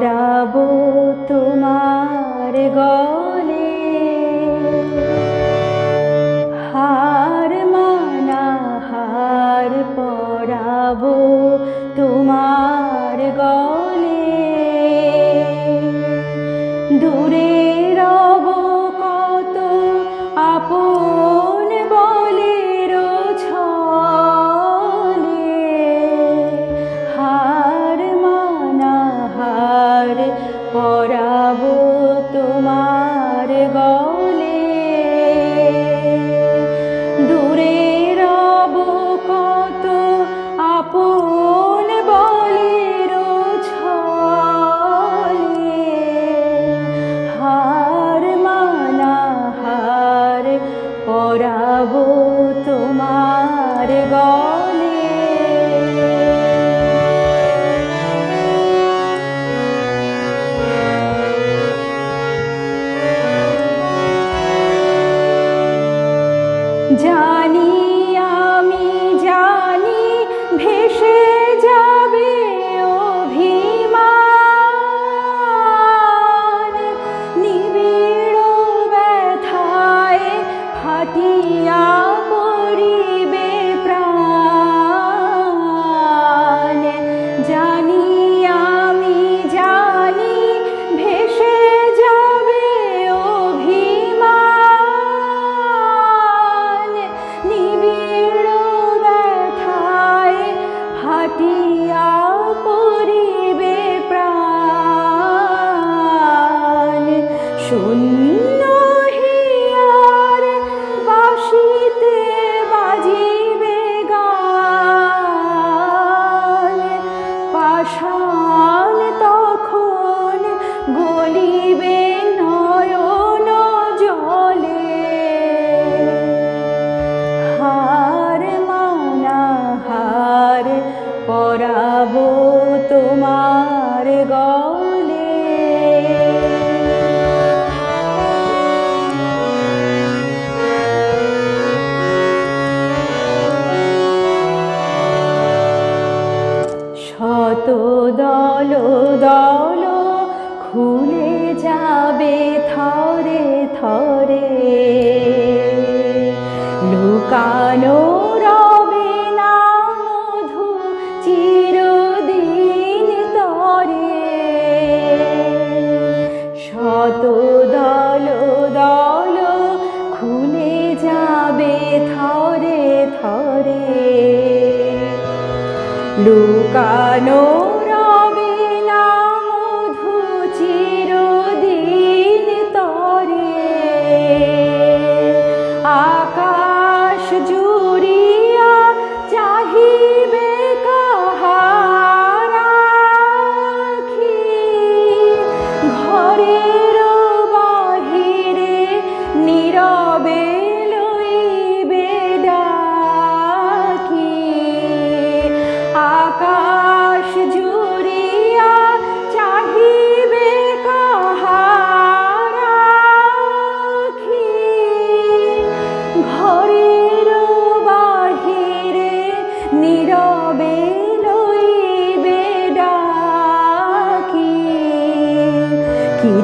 পরাব তোমার গো জানি আমি জানি ভেসে amor e পরাব তোমার গলে। শত দল দল খুলে যাবে থরে থরে। লুকানো কত দল দল খুলে যাবে থরে থরে। লুকানোর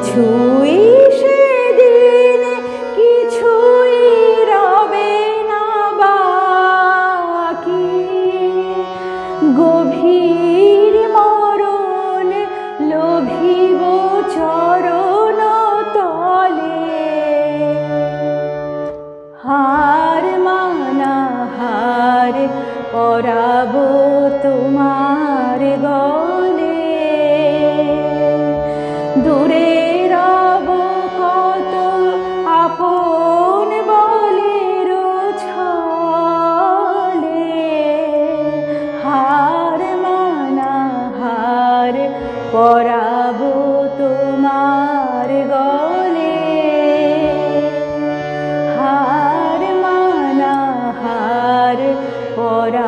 কিছুই সেদিন কিছুই রবে না বাকি। গভীর মরণ লোভিব চরণ তলে। হার মানা হার পরাব তোমার পরাব তোমার গলে। হার মানা হার পরা